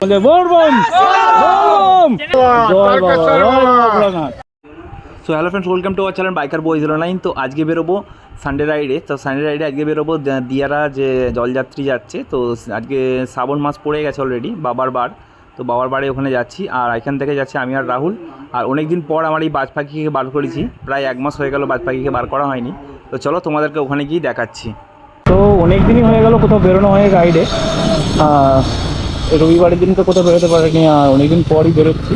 বলে জয় বাবা so hello friends welcome to our channel biker boy zero nine তো আজকে বেরোবো সানডে রাইডে তো সানডে রাইডে আজকে বেরোবো দিয়ারা যে জলযাত্রী যাচ্ছে তো আজকে শ্রাবণ মাস পড়ে গেছে অলরেডি বাবার বার। তো বাবার বাড়ি ওখানে যাচ্ছি আর এখান থেকে যাচ্ছি আমি আর রাহুল। আর অনেক দিন পর আমার এই বাজ পাখিকে বার করেছি প্রায় এক মাস হয়ে গেল বাজ পাখিকে বার করা হয়নি। তো চলো তোমাদেরকে ওখানে গিয়ে দেখাচ্ছি। তো অনেক দিনই হয়ে গেল কোথাও বেরোনো হয় রাইডে রবিবারের দিন তো কোথাও বেরোতে পারিনি, আর অনেকদিন পরই বেরোচ্ছি।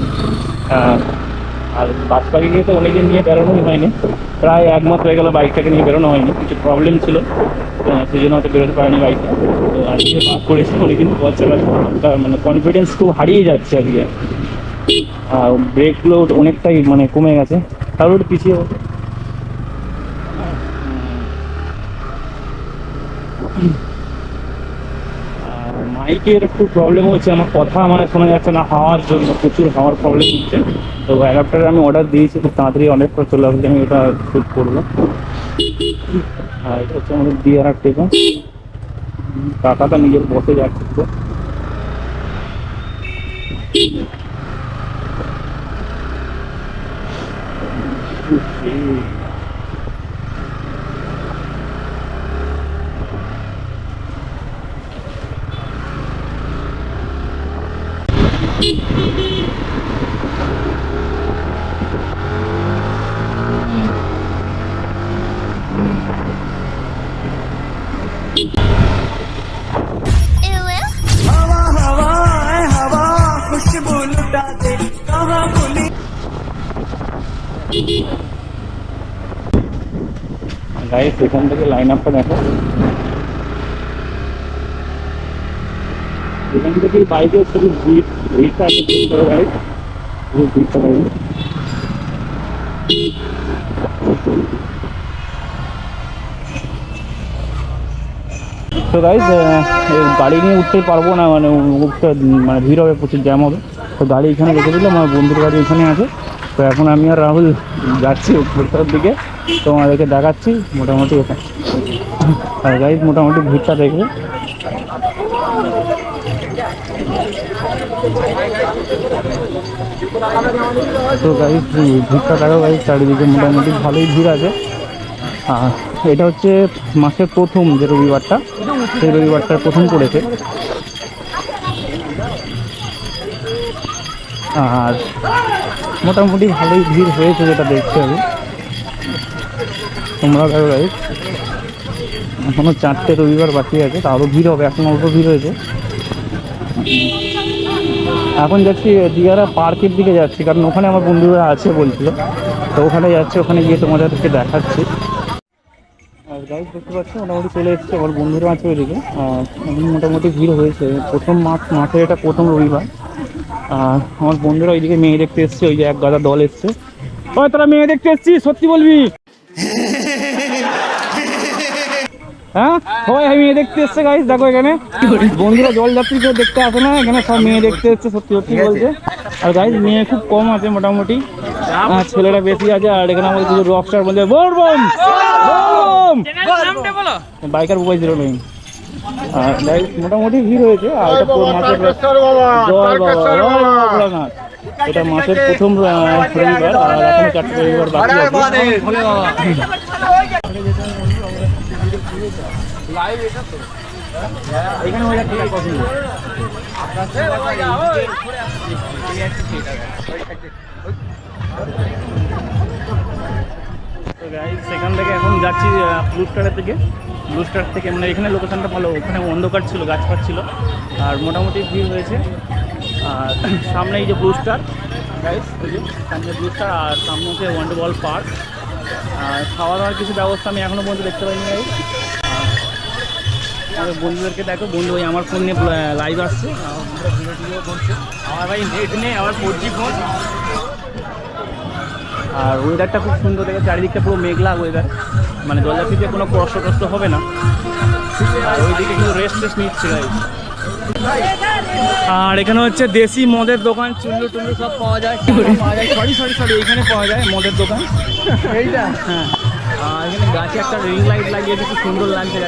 আর বাস পাখি পাখিকে তো অনেকদিন নিয়ে বেরোনোই হয়নি। প্রায় এক মাস হয়ে গেল বাইকটাকে নিয়ে বেরোনো হয়নি, কিছু প্রবলেম ছিল। সেই জন্য হয়তো বেরোতে পারেনি বাইকটা। তো আজকে বাস করেছি, অনেকদিন পর চালাচ্ছি তার মানে কনফিডেন্স খুব হারিয়ে যাচ্ছে আজকে। আর ব্রেকগুলো অনেকটাই মানে কমে গেছে। তারপর একটু পিছিয়ে বসে। মাইকের একটু প্রবলেম হচ্ছে, আমার কথা মানে শোনা যাচ্ছে না, হাওয়ার জন্য প্রচুর হাওয়ার প্রবলেম হচ্ছে। তো অ্যাডাপ্টার আমি অর্ডার দিয়েছি, খুব তাড়াতাড়ি অনেকটা চলে আসলে আমি ওটা শ্যুট করব। আর এটা হচ্ছে আমাদের ডিআরআর টেকা কাকাটা নিজের বসে যাচ্ছে তো। গাইস এখান থেকে লাইন আপটা দেখো। এখান থেকে বাইকে শুধু তো গাইজ গাড়ি নিয়ে উঠতে পারব না মানে উঠতে মানে ভিড় হবে, প্রচুর জ্যাম হবে। তো গাড়ি এখানে রেখে দিলাম, আমার বন্ধুর গাড়ি এখানে আছে। তো এখন আমি আর রাহুল যাচ্ছি উপরটার দিকে। তো আমাদেরকে দেখাচ্ছি মোটামুটি ওখানে আর গাইজ মোটামুটি ভিড়টা দেখবে। তো গাইজ ভিড়টা দেখো গাইজ চারিদিকে মোটামুটি ভালোই ভিড় আছে। আর এটা হচ্ছে মাসের প্রথম যে রবিবারটা, সেই রবিবারটা প্রথম পড়েছে। আর মোটামুটি ভালোই ভিড় হয়েছে যেটা দেখছি আমি। দেখো গাইজ এখনও চারটে রবিবার বাকি আছে, তা আরও ভিড় হবে, এখন অল্প ভিড় হয়েছে। এখন যাচ্ছি দিয়ারা পার্কের দিকে যাচ্ছি, কারণ ওখানে আমার বন্ধুরা আছে বলছিল। তো ওখানে যাচ্ছি, ওখানে গিয়ে তোমাদেরকে দেখাচ্ছি। আর গাইড দেখতে পাচ্ছি, মোটামুটি চলে এসেছে, আমার বন্ধুরা আছে ওইদিকে। মোটামুটি ভিড় হয়েছে, প্রথম মাস, মাসের এটা প্রথম রবিবার। আর আমার বন্ধুরা ওইদিকে মেয়ে দেখতে এসছে, ওই যে এক গাদা দল এসছে। ওই, তোরা মেয়ে দেখতে এসছিস? সত্যি বলবি? হ্যাঁ? সবাই মেয়ে দেখতে এসছে গাইস দেখো এখানে। বন্ধুরা জলযাত্রী কেউ দেখতে আসে না এখানে সব মেয়ে দেখতে এসছে সত্যি সত্যি বলছে আর গাইস মেয়ে খুব কম আছে মোটামুটি। আর ছেলেরা বেশি আছে আর এখানে আমাদের কিছু রক স্টার বলছে বাইকার মোবাইল জিরো নেই আর গাইস মোটামুটি ভিড় হয়েছে আর এটা পুরো মাসের বাবা জয় এটা মাসের প্রথম রবিবার আর এখন চারটে রবিবার বাকি আছে। সেখান থেকে এখন যাচ্ছি ব্লু স্টারের থেকে ব্লু স্টার থেকে মানে এখানে লোকেশনটা ভালো ওখানে অন্ধকার ছিল গাছপাত ছিল। আর মোটামুটি ভিড় হয়েছে। আর সামনে এই যে ব্লু স্টার ওই যে সামনে ব্লু স্টার আর সামনে হচ্ছে ওয়ান্ডার বল পার্ক আর খাওয়া দাওয়ার কিছু ব্যবস্থা আমি এখনও পর্যন্ত দেখতে পাইনি ভাই। আমার বন্ধুদেরকে দেখো বন্ধু ওই আমার ফোন নিয়ে লাইভ আসছে। আমার ভাই নেট নেই আমার ফোর জি ফোন আর ওয়েদারটা খুব সুন্দর দেখে চারিদিকটা পুরো মেঘলা ওয়েদার মানে জলযাত্রীতে কোনো কষ্ট টষ্ট হবে না। আর ওইদিকে কিন্তু রেস্ট টেস্ট নিচ্ছে গাইজ আর এখানে হচ্ছে দেশি মদের দোকান চুল্লু টুল্লু সব পাওয়া যায়। পাওয়া যায় সরি সরি সরি এখানে পাওয়া যায় মদের দোকান। এইটা? হ্যাঁ। আর এখানে গাছে একটা রিং লাইট লাগিয়ে খুব সুন্দর লাগছে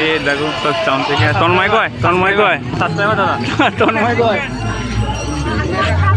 এ দেখো সব চাম থেকে তন্ময় কয়? তন্ময় কয়? তন্ময় কয়?